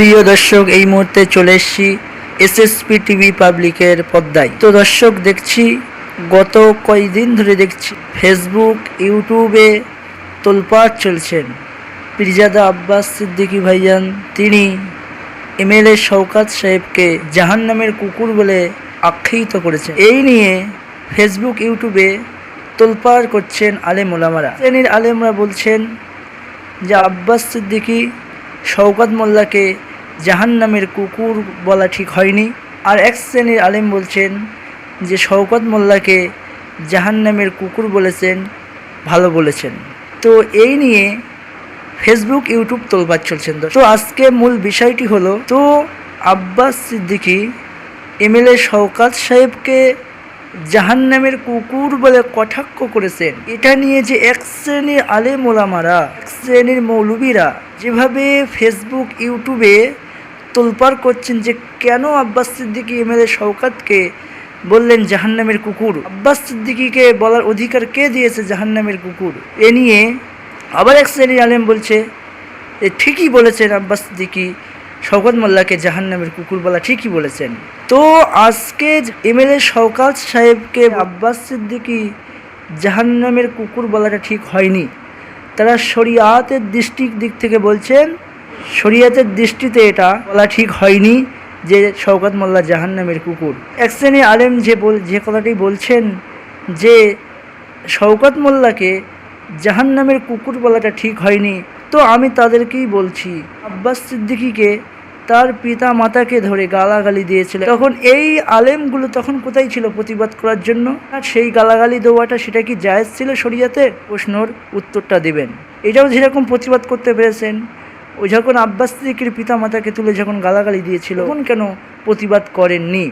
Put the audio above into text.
প্রিয় দর্শক, এই মুহূর্তে চলে এসেছি এসএসপি টিভি পাবলিকের পর্দায় তো দর্শক, দেখছি গত কয়েকদিন ধরে দেখছি ফেসবুক ইউটিউবে তোলপাড় চলছেন। পিরজাদা আব্বাস সিদ্দিকী ভাইজান, তিনি এমএলএ শওকাত সাহেবকে জাহান নামের কুকুর বলে আখ্যায়িত করেছেন। এই নিয়ে ফেসবুক ইউটিউবে তোলপাড় করছেন আলেম ওলামারা। শ্রেণির আলেমরা বলছেন যে আব্বাস সিদ্দিকী শওকত মোল্লাকে জাহান নামের কুকুর বলা ঠিক হয়নি। আর এক শ্রেণির আলেম বলছেন যে, শওকত মোল্লাকে জাহান নামের কুকুর বলেছেন, ভালো বলেছেন। তো এই নিয়ে ফেসবুক, ইউটিউব তোলবার চলছেন তো। আজকে মূল বিষয়টি হলো, তো আব্বাস সিদ্দিকী এমএলএ শওকাত সাহেবকে জাহান নামের কুকুর বলে কটাক্ষ করেছেন। এটা নিয়ে যে এক শ্রেণির আলেম ওলামারা, এক শ্রেণির মৌলবীরা যেভাবে ফেসবুক, ইউটিউবে তোলপাড় করছেন যে কেন আব্বাস সিদ্দিকী এমএলএ শওকাতকে বললেন জাহান্নামের কুকুর? আব্বাস সিদ্দিকীকে বলার অধিকার কে দিয়েছে জাহান্নামের কুকুর? এ নিয়ে আবার এক শ্রেণির আলেম বলছে যে ঠিকই বলেছেন আব্বাস সিদ্দিকী, শওকত মোল্লাকে জাহান্নামের কুকুর বলা ঠিকই বলেছেন। তো আজকে এমএলএ শওকাত সাহেবকে আব্বাস সিদ্দিকী জাহান্নামের কুকুর বলাটা ঠিক হয়নি। তারা শরিয়াতের দৃষ্টির দিক থেকে বলছেন শরিয়াতের দৃষ্টিতে এটা বলা ঠিক হয়নি যে শওকত মোল্লা জাহান্নামের কুকুর। এক শ্রেণি আলেম যে বল, যে কথাটি বলছেন যে শওকত মোল্লাকে জাহান্নামের কুকুর বলাটা ঠিক হয়নি, তো আমি তাদেরকেই বলছি, আব্বাস সিদ্দিকিকে তার পিতা মাতাকে ধরে গালাগালি দিয়েছিল। তখন এই আলেমগুলো তখন কোথায় ছিল প্রতিবাদ করার জন্য? আর সেই গালাগালি দেওয়াটা সেটা কি জায়েজ ছিল শরিয়াতে প্রশ্নর উত্তরটা দেবেন। এটাও যেরকম প্রতিবাদ করতে পেরেছেন ও যখন আব্বাস পিতা মাতাকে তুলে যখন গালাগালি দিয়েছিল তখন কেন প্রতিবাদ করেননি?